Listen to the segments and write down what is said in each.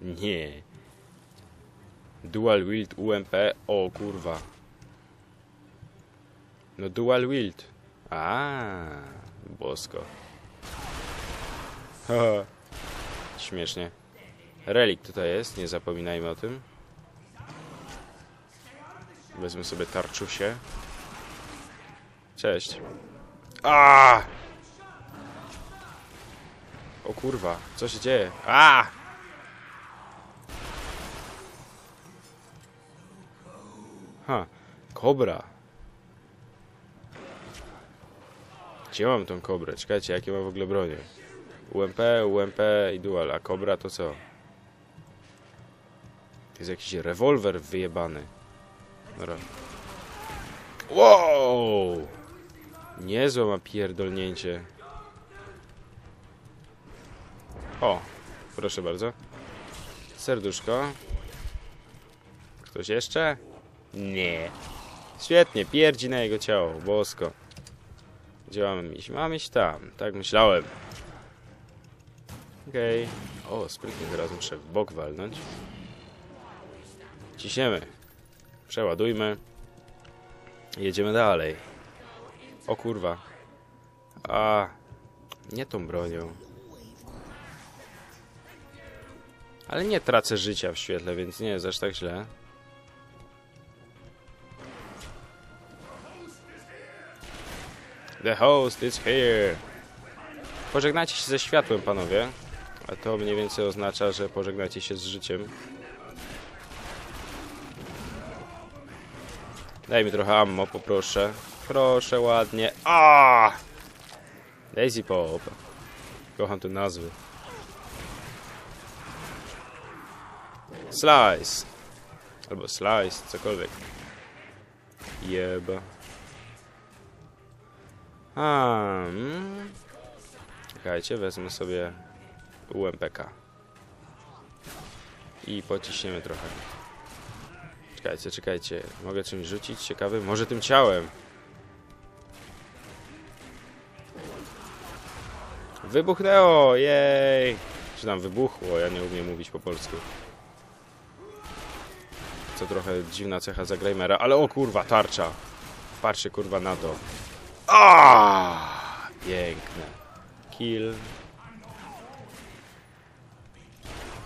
Nie. Dual wield UMP. O kurwa. No dual wield. A, bosko. Haha. Śmiesznie. Relik tutaj jest, nie zapominajmy o tym. Wezmę sobie tarczusie. Cześć. A! O kurwa, co się dzieje? A! Ha, kobra. Gdzie mam tą kobrę? Czekajcie, jakie mam w ogóle bronie? UMP, UMP i dual, a kobra to co? To jest jakiś rewolwer wyjebany. Dobra. Wow! Niezłe ma pierdolnięcie. O, proszę bardzo. Serduszko. Ktoś jeszcze? Nie. Świetnie, pierdzi na jego ciało, bosko. Gdzie mamy iść? Mamy iść tam, tak myślałem. Okej. O, sprytnie teraz muszę w bok walnąć. Ciśniemy. Przeładujmy. Jedziemy dalej. O kurwa. A, nie tą bronią. Ale nie tracę życia w świetle, więc nie jest aż tak źle. The host is here. Pożegnajcie się ze światłem, panowie. A to mniej więcej oznacza, że pożegnacie się z życiem. Daj mi trochę ammo, poproszę. Proszę, ładnie. A! Daisy Pop. Kocham te nazwy. Slice. Albo slice, cokolwiek. Jeba. Hmm. Czekajcie, wezmę sobie UMPK. I pociśniemy trochę. Czekajcie, czekajcie. Mogę czymś rzucić? Ciekawy? Może tym ciałem. Wybuchnęło! Jej! Czy tam wybuchło? Ja nie umiem mówić po polsku. Co trochę dziwna cecha Zagrajmera, ale o kurwa, tarcza! Patrzcie kurwa na to. A, Piękne. Kill.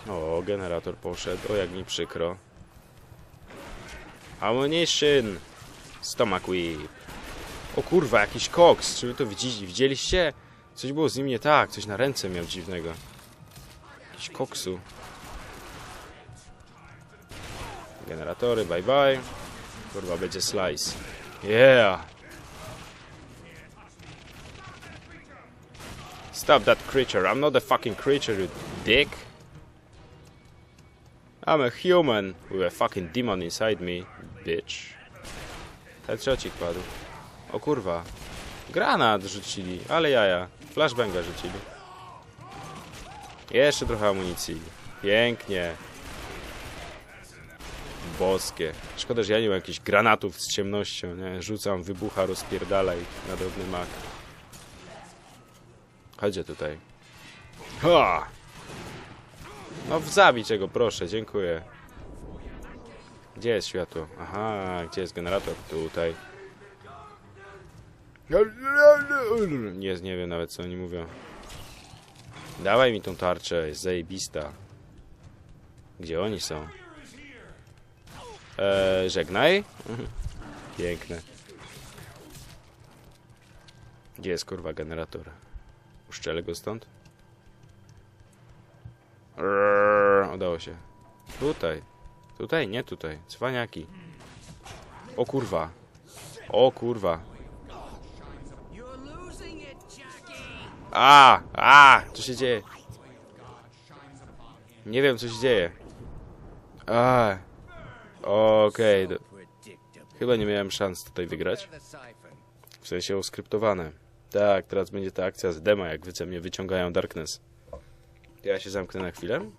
O, generator poszedł. O, jak mi przykro. Ammunition! Stomach whip. O kurwa, jakiś koks. Czy wy to widzi, widzieliście? Coś było z nim nie tak. Coś na ręce miał dziwnego. Jakiś koksu. Generatory, bye bye. Kurwa, będzie slice. Yeah! Stop that creature. I'm not a fucking creature, you dick. I'm a human with a fucking demon inside me, bitch. Headshotcik padł. O kurwa. Granat rzucili, ale jaja. Flashbanga rzucili. Jeszcze trochę amunicji. Pięknie. Boskie. Szkoda, że ja nie mam jakichś granatów z ciemnością, nie? Rzucam, wybucha, rozpierdala ich na drobny mak. Chodźcie tutaj. Ha! No zabij czego, proszę, dziękuję. Gdzie jest światło? Aha, gdzie jest generator? Tutaj. Nie, nie wiem nawet co oni mówią. Dawaj mi tą tarczę, jest zajebista. Gdzie oni są? Eee, żegnaj. Piękne. Gdzie jest kurwa generator? Uszczelę go stąd? Rrrr, udało się. Tutaj. Tutaj, nie tutaj. Cwaniaki. O kurwa. O kurwa. A, a, co się dzieje? Nie wiem, co się dzieje. A, okej. Okay. Chyba nie miałem szans tutaj wygrać. W sensie oskryptowane. Tak, teraz będzie ta akcja z dema, jak wyce mnie wyciągają Darkness. Ja się zamknę na chwilę.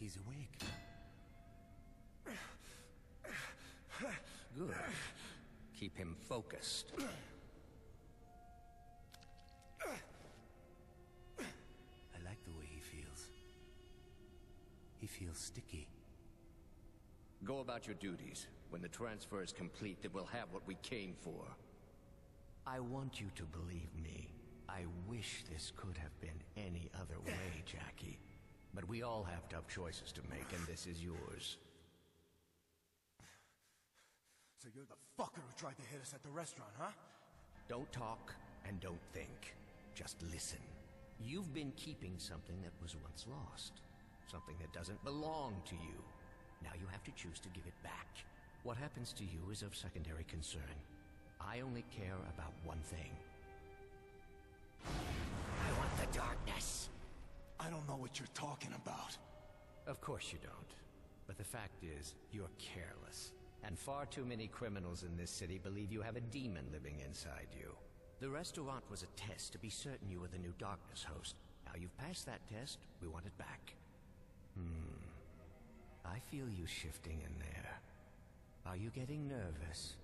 He's awake. Good. Keep him focused. Go about your duties. When the transfer is complete, then we'll have what we came for. I want you to believe me. I wish this could have been any other way, Jackie. But we all have tough choices to make, and this is yours. So you're the fucker who tried to hit us at the restaurant, huh? Don't talk and don't think. Just listen. You've been keeping something that was once lost. Something that doesn't belong to you. Now you have to choose to give it back. What happens to you is of secondary concern. I only care about one thing. I want the darkness. I don't know what you're talking about. Of course you don't. But the fact is, you're careless. And far too many criminals in this city believe you have a demon living inside you. The restaurant was a test to be certain you were the new Darkness host. Now you've passed that test, we want it back. Hmm. I feel you shifting in there. Are you getting nervous?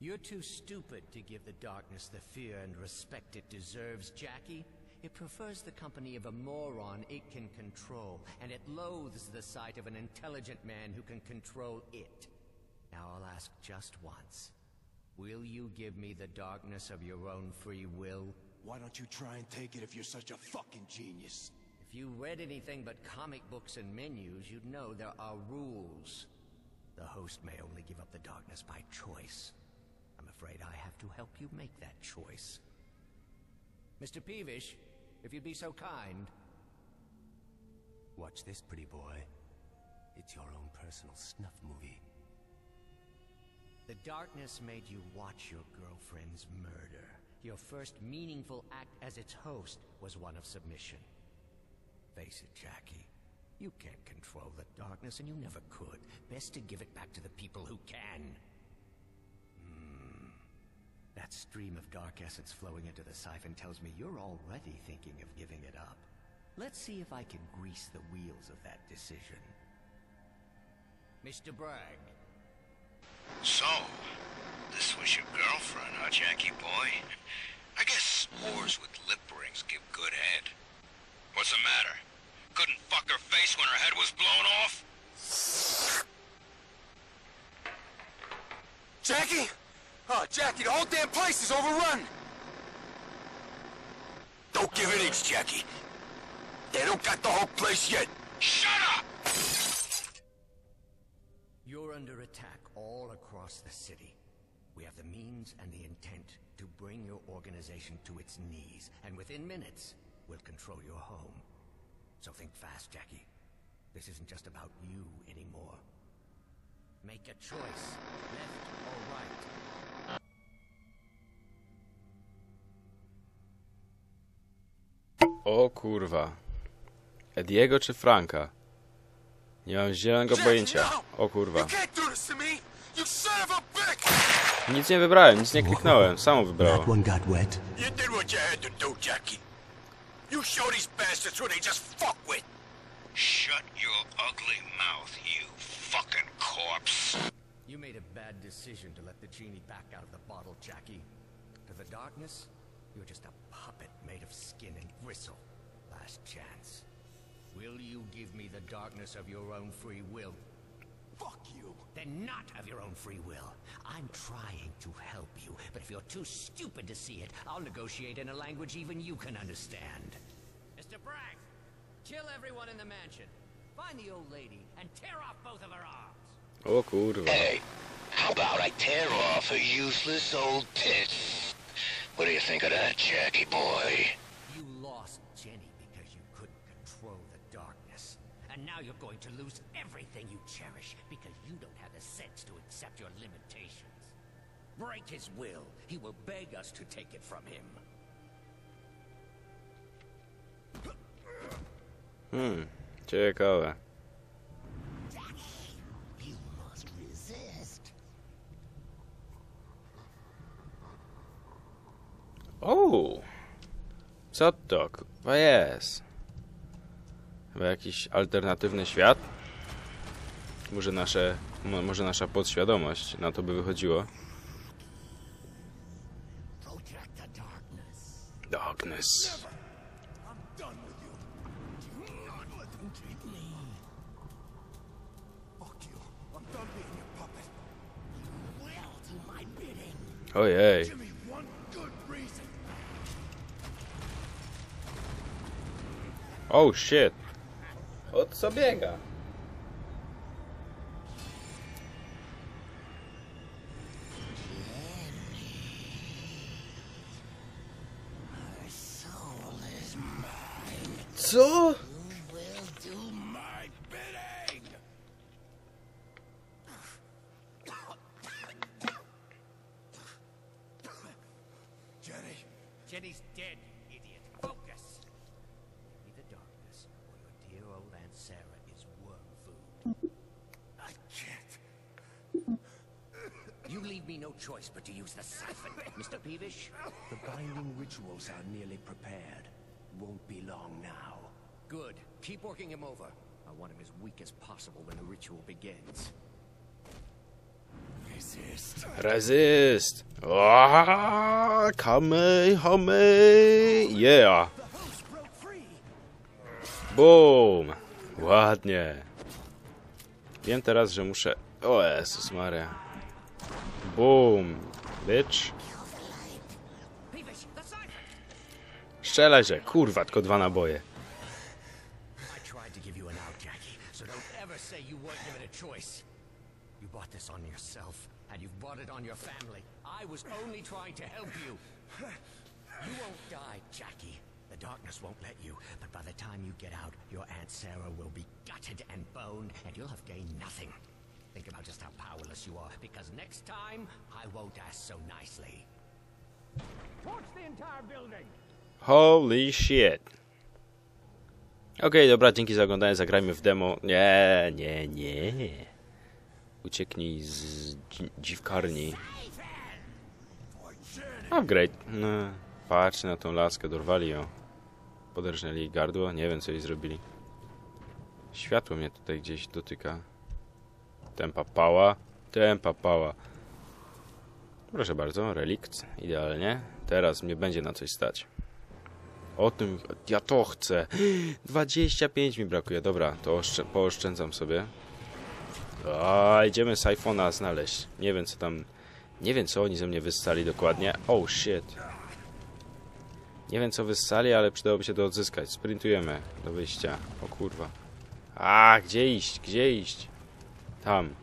You're too stupid to give the darkness the fear and respect it deserves, Jackie. It prefers the company of a moron it can control, and it loathes the sight of an intelligent man who can control it. Now I'll ask just once. Will you give me the darkness of your own free will? Why don't you try and take it if you're such a fucking genius? If you read anything but comic books and menus, you'd know there are rules. The host may only give up the darkness by choice. I'm afraid I have to help you make that choice. Mr. Peevish, if you'd be so kind. Watch this, pretty boy. It's your own personal snuff movie. The darkness made you watch your girlfriend's murder. Your first meaningful act as its host was one of submission. Face it, Jackie. You can't control the darkness, and you never could. Best to give it back to the people who can. Hmm. That stream of dark essence flowing into the siphon tells me you're already thinking of giving it up. Let's see if I can grease the wheels of that decision. Mr. Bragg. So, this was your girlfriend, huh, Jackie boy? I guess whores with lip rings give good head. What's the matter? Couldn't fuck her face when her head was blown off? Jackie? Oh, Jackie, the whole damn place is overrun! Don't give it inch, Jackie. They don't got the whole place yet. Shut up! You're under attack all across the city. We have the means and the intent to bring your organization to its knees, and within minutes, we'll control your home. So think fast, Jackie. This isn't just about you anymore. Make a choice, left or right. O kurwa. Ediego czy Franka? Nie mam zielonego pojęcia. O kurwa. You can't do this to me! You son of a bitch! Nic nie wybrałem, nic nie kliknąłem. Samo wybrało. Decision to let the genie back out of the bottle, Jackie. To the darkness, you're just a puppet made of skin and gristle. Last chance. Will you give me the darkness of your own free will? Fuck you! Then not of your own free will. I'm trying to help you, but if you're too stupid to see it, I'll negotiate in a language even you can understand. Mr. Bragg, kill everyone in the mansion. Find the old lady and tear off both of her arms. O kurwa. Hey, how about I tear off a useless old tits? What do you think of that, Jackie boy? You lost Jenny because you couldn't control the darkness. And now you're going to lose everything you cherish because you don't have the sense to accept your limitations. Break his will. He will beg us to take it from him. Hmm, ciekawe. O! Co to kurwa jest? Chyba jakiś alternatywny świat? Może nasze, mo- może nasza podświadomość na to by wychodziło. Darkness. Ojej. Oh shit. O co biega? Co? Him over. I want him as weak as possible when the ritual begins. Resist. Resist. Ah, Kame, hame. Yeah. Boom. Ładnie. Wiem teraz, że muszę... O Jezus Maria. Boom. Bitch. Strzelaj, że kurwa, tylko dwa naboje. It on your family. I was only trying to help you. You won't die, Jackie. The darkness won't let you, but by the time you get out, your Aunt Sarah will be gutted and boned, and you'll have gained nothing. Think about just how powerless you are, because next time, I won't ask so nicely. Torch the entire building! Holy shit. Okej, dobra, dzięki za oglądanie, zagrajmy w demo. Nie, nie, nie. Ucieknij z dzi- dziwkarni. Upgrade. No, patrz na tą laskę, dorwali ją. Poderżnęli jej gardło, nie wiem co jej zrobili. Światło mnie tutaj gdzieś dotyka. Tempa pała, tempa pała. Proszę bardzo, relikt, idealnie. Teraz mnie będzie na coś stać. O tym, ja to chcę. 25 mi brakuje, dobra, to oszczę, pooszczędzam sobie. A, idziemy Syfona znaleźć. Nie wiem co tam, nie wiem co oni ze mnie wyssali dokładnie. Oh shit. Nie wiem co wyssali, ale przydałoby się to odzyskać. Sprintujemy do wyjścia. O kurwa. A, gdzie iść, gdzie iść? Tam.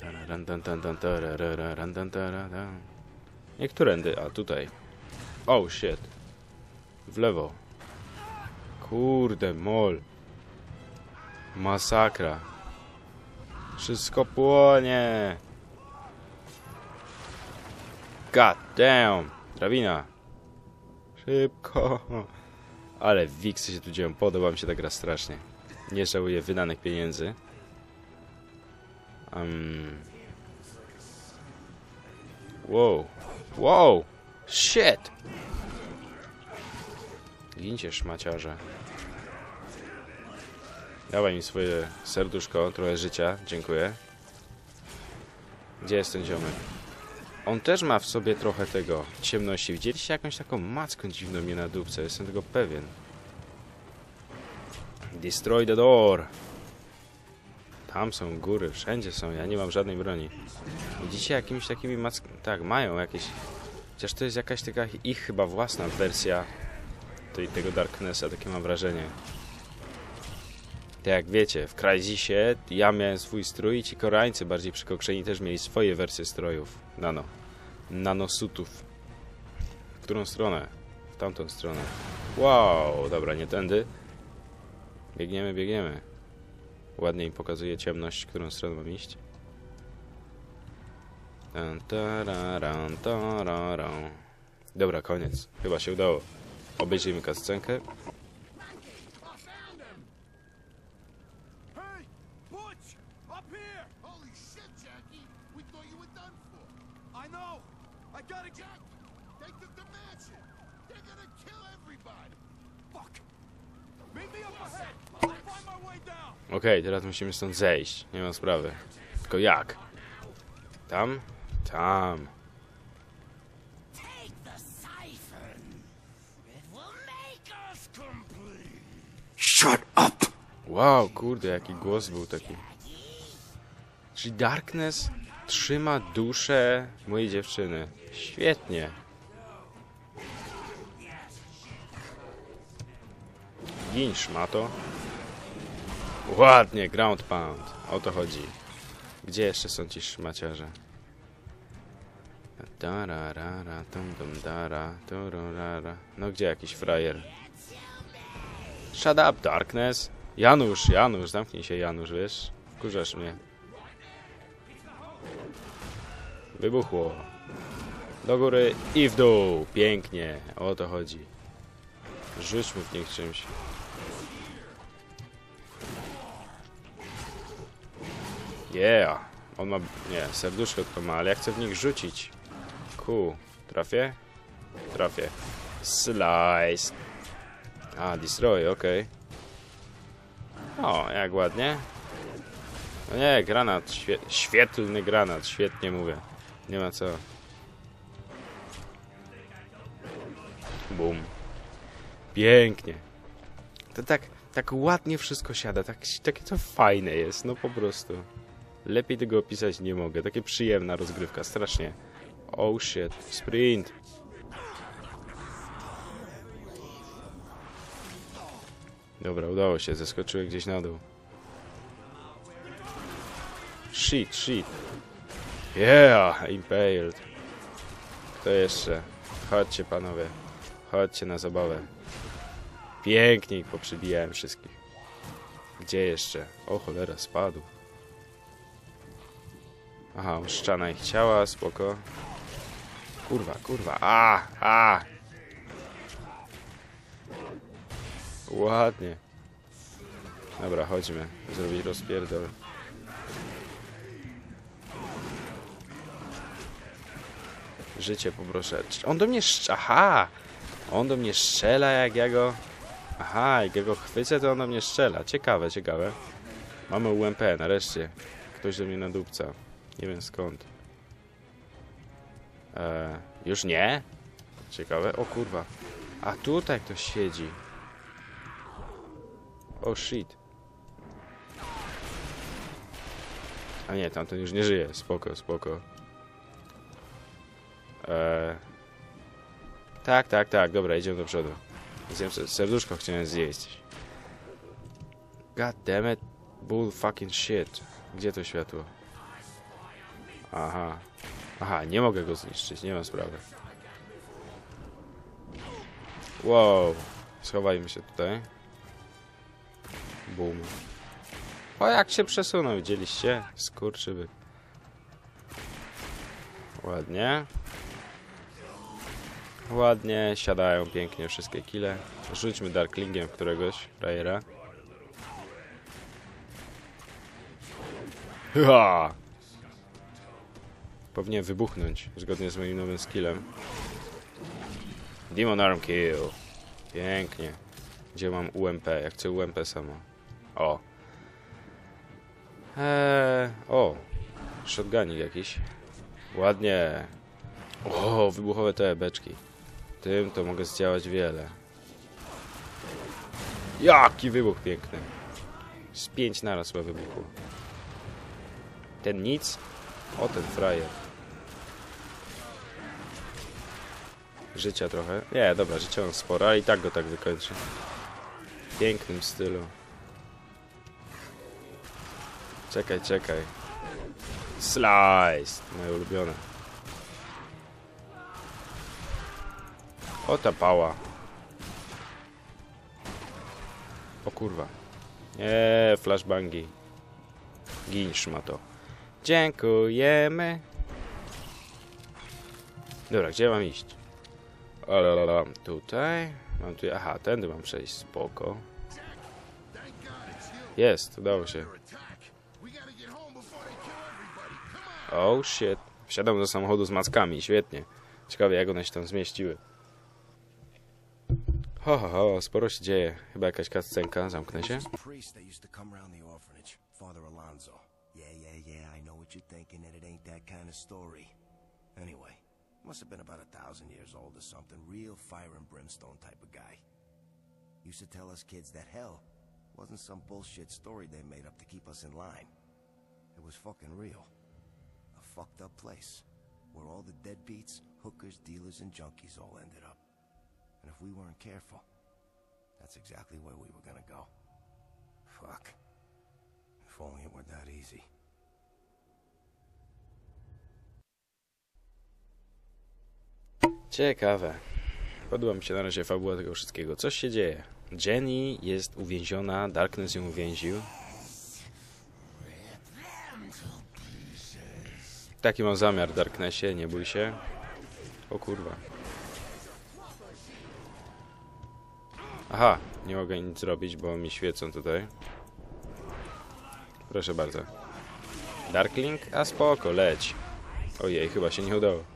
Tararan, tan, tan, tan, tarararan, tan, tararan. Nie którędy, a tutaj. Oh shit. W lewo. Kurde, mol. Masakra. Wszystko płonie. God damn. Drabina. Szybko. Ale wiksy się tu dzieją. Podoba mi się ta gra strasznie. Nie żałuję wydanych pieniędzy. Um. Wow. Wow. Shit. Gincie szmaciarze. Dawaj mi swoje serduszko, trochę życia, dziękuję. Gdzie jest ten ziomek? On też ma w sobie trochę tego ciemności. Widzieliście jakąś taką macką dziwną mnie na dupce, jestem tego pewien. Destroy the door. Tam są góry, wszędzie są, ja nie mam żadnej broni. Widzicie jakimiś takimi mackami? Tak, mają jakieś... Chociaż to jest jakaś taka ich chyba własna wersja tej, tego Darknessa, takie mam wrażenie. Tak jak wiecie, w Crysisie ja miałem swój strój i ci Koreańcy bardziej przykokszeni też mieli swoje wersje strojów. Nano. Nanosutów. W którą stronę? W tamtą stronę. Wow, dobra, nie tędy. Biegniemy, biegniemy. Ładnie im pokazuje ciemność, którą stronę mam iść. Dobra, koniec. Chyba się udało. Obejrzyjmy kascenkę. Okej, teraz musimy stąd zejść. Nie ma sprawy. Tylko jak? Tam? Tam. Shut up! Wow, kurde, jaki głos był taki. Czyli Darkness trzyma duszę mojej dziewczyny. Świetnie. Gin szmato. Ładnie, ground pound. O to chodzi. Gdzie jeszcze są ci szmaciarze? Dararara, tum dum dara. No gdzie jakiś frajer? Shut up, Darkness. Janusz, Janusz, zamknij się, Janusz, wiesz? Wkurzasz mnie. Wybuchło. Do góry i w dół. Pięknie. O to chodzi. Rzućmy w nich czymś. Yeah. On ma... Nie, serduszko tylko ma, ale ja chcę w nich rzucić. Ku. Trafię? Trafię. Slice. A, destroy, okej. O, jak ładnie. No nie, granat, świe świetlny granat, świetnie mówię. Nie ma co. Bum. Pięknie. To tak, tak ładnie wszystko siada, tak, takie to fajne jest, no po prostu. Lepiej tego opisać nie mogę, takie przyjemna rozgrywka, strasznie. Oh shit, sprint. Dobra, udało się, zeskoczyłem gdzieś na dół. Shit, shit. Yeah, impaled. Kto jeszcze? Chodźcie panowie. Chodźcie na zabawę. Pięknie ich wszystkich. Gdzie jeszcze? O cholera, spadł. Aha, uszczana ich ciała, spoko. Kurwa, kurwa, a, a! Ładnie. Dobra, chodźmy. Zrobić rozpierdol. Życie poproszę. On do mnie. Aha! On do mnie strzela jak ja go... Aha, jak ja go chwycę, to on do mnie strzela. Ciekawe, ciekawe. Mamy UMP, nareszcie. Ktoś do mnie nadupca. Nie wiem skąd. Eee, już nie? Ciekawe. O kurwa. A tutaj ktoś siedzi. Oh shit. A nie, tamten już nie żyje. Spoko, spoko. Eee... Tak, tak, tak. Dobra, idziemy do przodu. Se- serduszko chciałem zjeść. God damn it. Bull fucking shit. Gdzie to światło? Aha. Aha, nie mogę go zniszczyć, nie ma sprawy. Wow. Schowajmy się tutaj. Boom. O, jak się przesunął, widzieliście? Skurczyby. Ładnie. Ładnie, siadają pięknie wszystkie kile. Rzućmy Darklingiem w któregoś frajera. Ha! Powinien wybuchnąć, zgodnie z moim nowym skillem. Demon Arm Kill. Pięknie. Gdzie mam UMP? Ja chcę UMP samo. O. Eee, o. Shotgunik jakiś. Ładnie. O, wybuchowe te beczki. Tym to mogę zdziałać wiele. Jaki wybuch piękny. Z pięć naraz chyba wybuchło. Ten nic? O, ten frajer. Życia trochę. Nie, dobra, życia mam sporo, ale i tak go tak wykończę. W pięknym stylu. Czekaj, czekaj. Slice! Moje ulubione. O ta pała. O kurwa. Nie, flashbangi. Gin to. Dziękujemy. Dobra, gdzie mam iść? Olalala, tutaj. Mam tu. Aha, tędy mam przejść. Spoko. Jest, udało się. Oh shit. Wsiadam do samochodu z mackami, świetnie. Ciekawe jak one się tam zmieściły. Ho, ho, ho, sporo się dzieje. Chyba jakaś cutscenka, zamknę się. Anyway, must have been about a thousand years old or something. Real fire and brimstone type of guy. Used to tell us kids that hell wasn't some bullshit story they made up to keep us in line. It was fucking real. A fucked up place where all the deadbeats, hookers, dealers, and junkies all ended up. And if we weren't careful, that's exactly where we were gonna go. Fuck. If only it were that easy. Ciekawe. Podoba mi się na razie fabuła tego wszystkiego. Coś się dzieje. Jenny jest uwięziona, Darkness ją uwięził. Taki mam zamiar, Darknessie, nie bój się. O kurwa. Aha, nie mogę nic zrobić, bo mi świecą tutaj. Proszę bardzo. Darkling? A spoko, leć. Ojej, chyba się nie udało.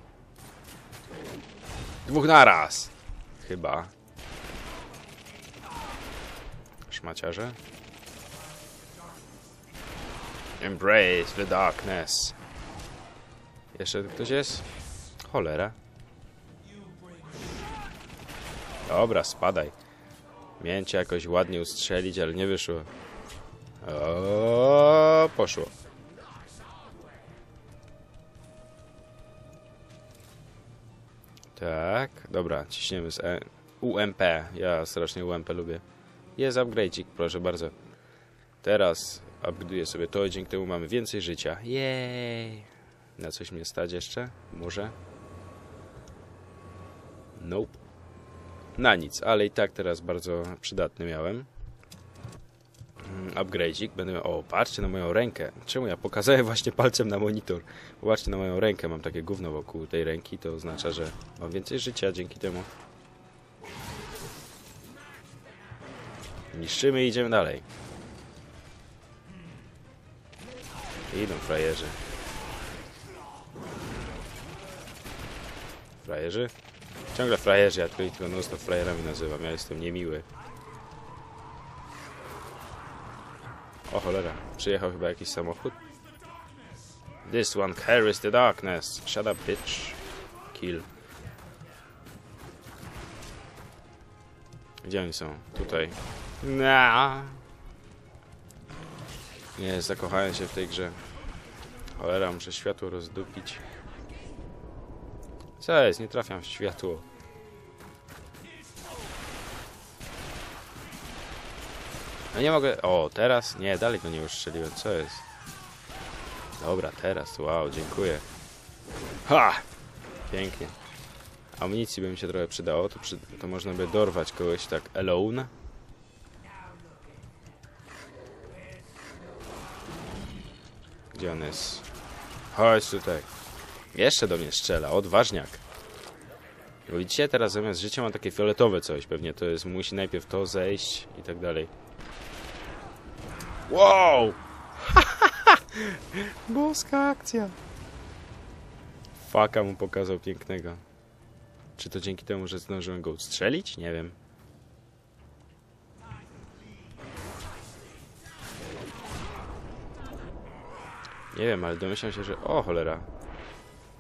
Dwóch naraz! Chyba. Szmaciarze. Embrace the darkness. Jeszcze ktoś jest? Cholera. Dobra, spadaj. Miałem cię jakoś ładnie ustrzelić, ale nie wyszło. O, poszło. Tak, dobra, ciśniemy z e UMP. Ja strasznie UMP lubię. Jest upgrade'ik, proszę bardzo. Teraz upgraduję sobie to, dzięki temu mamy więcej życia. Jej! Na coś mnie stać jeszcze? Może? Nope. Na nic, ale i tak teraz bardzo przydatny miałem. Upgrade'ik. Będę miał... O, patrzcie na moją rękę. Czemu ja pokazałem właśnie palcem na monitor? Popatrzcie na moją rękę. Mam takie gówno wokół tej ręki. To oznacza, że mam więcej życia dzięki temu. Niszczymy i idziemy dalej. Idą frajerzy. Frajerzy? Ciągle frajerzy, ja ich tylko non frajerami nazywam. Ja jestem niemiły. O cholera, przyjechał chyba jakiś samochód. This one carries the darkness. Shut up, bitch. Kill. Gdzie oni są? Tutaj. Na. Nie, zakochałem się w tej grze. Cholera, muszę światło rozdupić. Co jest? Nie trafiam w światło. No nie mogę... O, teraz? Nie, dalej go nie uszczeliłem. Co jest? Dobra, teraz. Wow, dziękuję. Ha! Pięknie. Amunicji by mi się trochę przydało. To, przy... to można by dorwać kogoś tak alone. Gdzie on jest? Chodź tutaj. Jeszcze do mnie strzela. Odważniak. Widzicie, teraz zamiast życia mam takie fioletowe coś. Pewnie to jest, musi najpierw to zejść i tak dalej. Wow! Boska akcja. Faka mu pokazał pięknego. Czy to dzięki temu, że zdążyłem go strzelić? Nie wiem. Nie wiem, ale domyślam się, że... O, cholera.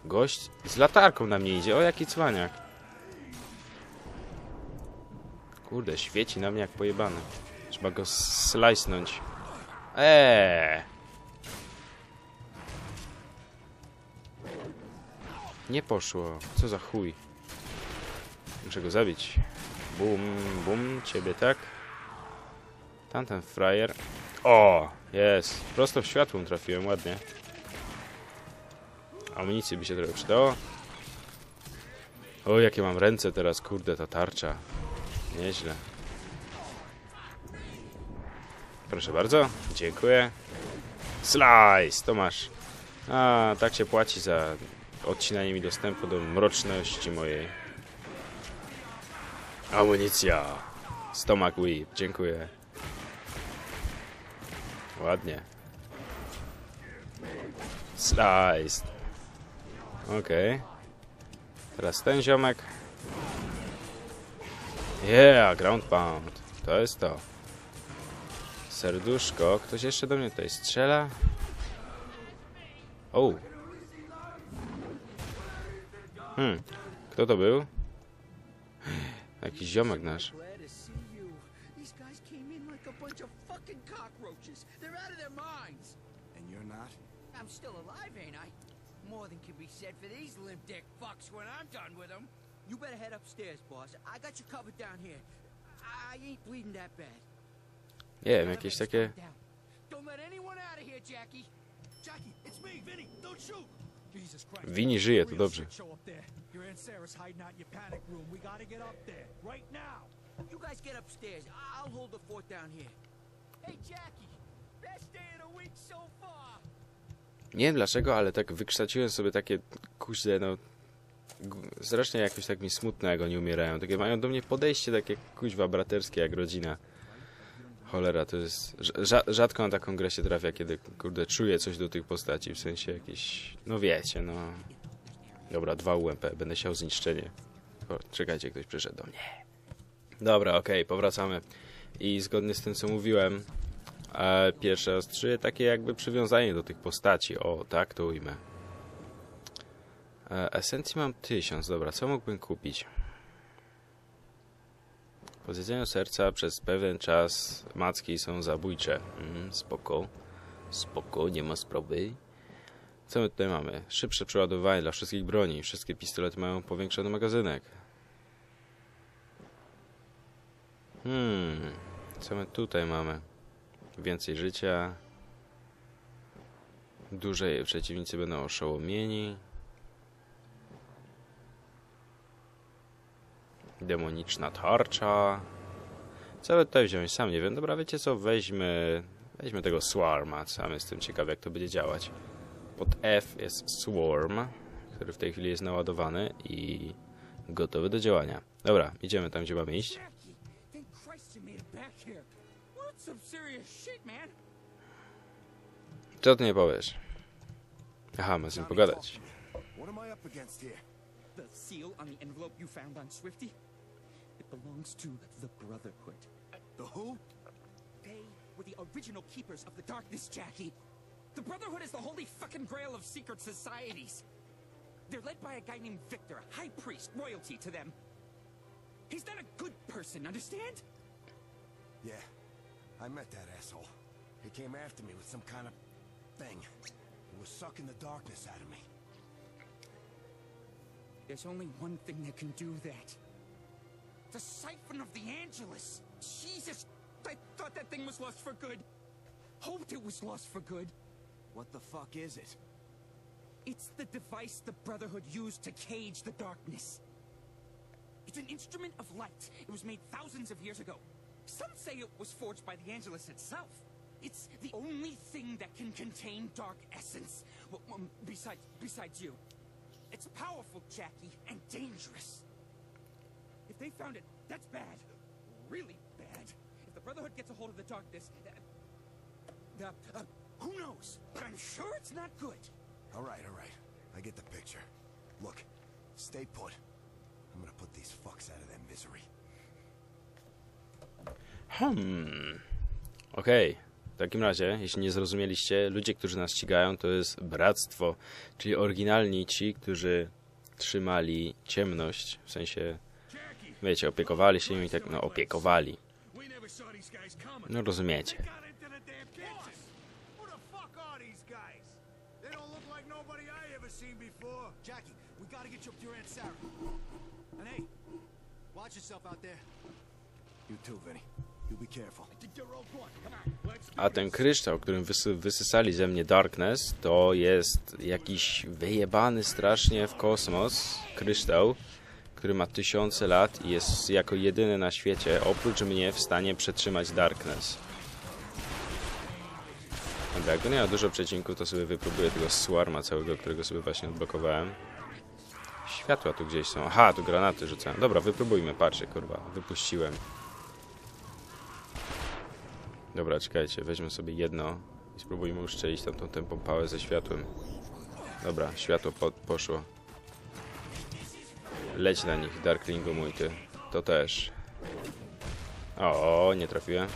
Gość z latarką na mnie idzie. O, jaki cwaniak. Kurde, świeci na mnie jak pojebany. Trzeba go slajsnąć. Eee. Nie poszło. Co za chuj. Muszę go zabić. Bum, bum. Ciebie tak. Tamten frajer. O, jest. Prosto w światło trafiłem, ładnie. Amunicji by się trochę przydało. O, jakie mam ręce teraz, kurde, ta tarcza. Nieźle. Proszę bardzo, dziękuję. Slice, to masz. A, tak się płaci za odcinanie mi dostępu do mroczności mojej. Amunicja. Stomach whip, dziękuję. Ładnie. Sliced. Okej. Okay. Teraz ten ziomek. Yeah, ground pound. To jest to. Serduszko. Ktoś jeszcze do mnie tutaj strzela? O. Hmm. Kto to był? Jakiś ziomek nasz. You better head upstairs, boss. I got you covered down here. I ain't bleeding that bad. Nie wiem, jakieś takie... Winnie żyje, to dobrze. You guys get upstairs. I'll hold the fort down here. Hey, Jackie. Best day of the week so far. Nie wiem dlaczego, ale tak wykształciłem sobie takie kuźle, no... Zresztą jakoś tak mi smutno, jak oni umierają. Takie mają do mnie podejście takie kuźwa braterskie, jak rodzina. Cholera, to jest... rza- Rzadko na taką grę się trafia, kiedy, kurde, czuję coś do tych postaci. W sensie jakieś... No wiecie, no... Dobra, dwa UMP. Będę chciał zniszczenie. O, czekajcie, ktoś przyszedł do mnie. Dobra, okej, powracamy. I zgodnie z tym, co mówiłem, e, pierwsze ostrzyje takie jakby przywiązanie do tych postaci. O, tak to ujmę. E, esencji mam tysiąc. Dobra, co mógłbym kupić? Po zjedzeniu serca przez pewien czas macki są zabójcze. Mm, spoko. Spoko, nie ma sprawy. Co my tutaj mamy? Szybsze przeładowanie dla wszystkich broni. Wszystkie pistolety mają powiększony magazynek. Hmm. Co my tutaj mamy? Więcej życia. Dłużej przeciwnicy będą oszołomieni. Demoniczna tarcza. Co by tutaj wziąć? Sam nie wiem. Dobra, wiecie co? Weźmy... Weźmy tego Swarma. Sam jestem ciekawy, jak to będzie działać. Pod F jest Swarm, który w tej chwili jest naładowany i gotowy do działania. Dobra, idziemy tam, gdzie mamy iść. Co ty nie powiesz? Aha, ma z nim pogadać. What am I up against here? The seal on the envelope you found on Swifty? Belongs to the Brotherhood. The who? They were the original keepers of the darkness, Jackie. The Brotherhood is the holy fucking grail of secret societies. They're led by a guy named Victor, a high priest, royalty to them. He's not a good person, understand? Yeah, I met that asshole. He came after me with some kind of thing. It was sucking the darkness out of me. There's only one thing that can do that. The siphon of the Angelus. Jesus, I thought that thing was lost for good. Hoped it was lost for good. What the fuck is it? It's the device the Brotherhood used to cage the darkness. It's an instrument of light. It was made thousands of years ago. Some say it was forged by the Angelus itself. It's the only thing that can contain dark essence. Well, um, besides, besides you. It's powerful, Jackie, and dangerous. If they found it, that's bad. Really bad. If the Brotherhood gets a hold of the darkness, uh, uh, uh, who knows? But I'm sure it's not good. All right, all right. I get the picture. Look, stay put. I'm gonna put these fucks out of their misery. Hmm. Okej. W takim razie, jeśli nie zrozumieliście, ludzie, którzy nas ścigają, to jest bractwo, czyli oryginalni ci, którzy trzymali ciemność, w sensie, wiecie, opiekowali się nimi, tak, no opiekowali. No rozumiecie. I. A ten kryształ, którym wysy wysysali ze mnie Darkness, to jest jakiś wyjebany strasznie w kosmos kryształ, który ma tysiące lat i jest jako jedyny na świecie, oprócz mnie, w stanie przetrzymać Darkness. Dobra, jak będę miał dużo przecinków, to sobie wypróbuję tego Swarma całego, którego sobie właśnie odblokowałem. Światła tu gdzieś są. Aha, tu granaty rzucałem. Dobra, wypróbujmy, patrzcie, kurwa, wypuściłem. Dobra, czekajcie, weźmy sobie jedno i spróbujmy uszczelić tam tą tępą pałę ze światłem. Dobra, światło po, poszło. Leć na nich, Darklingu mój ty. To też. O, nie trafiłem.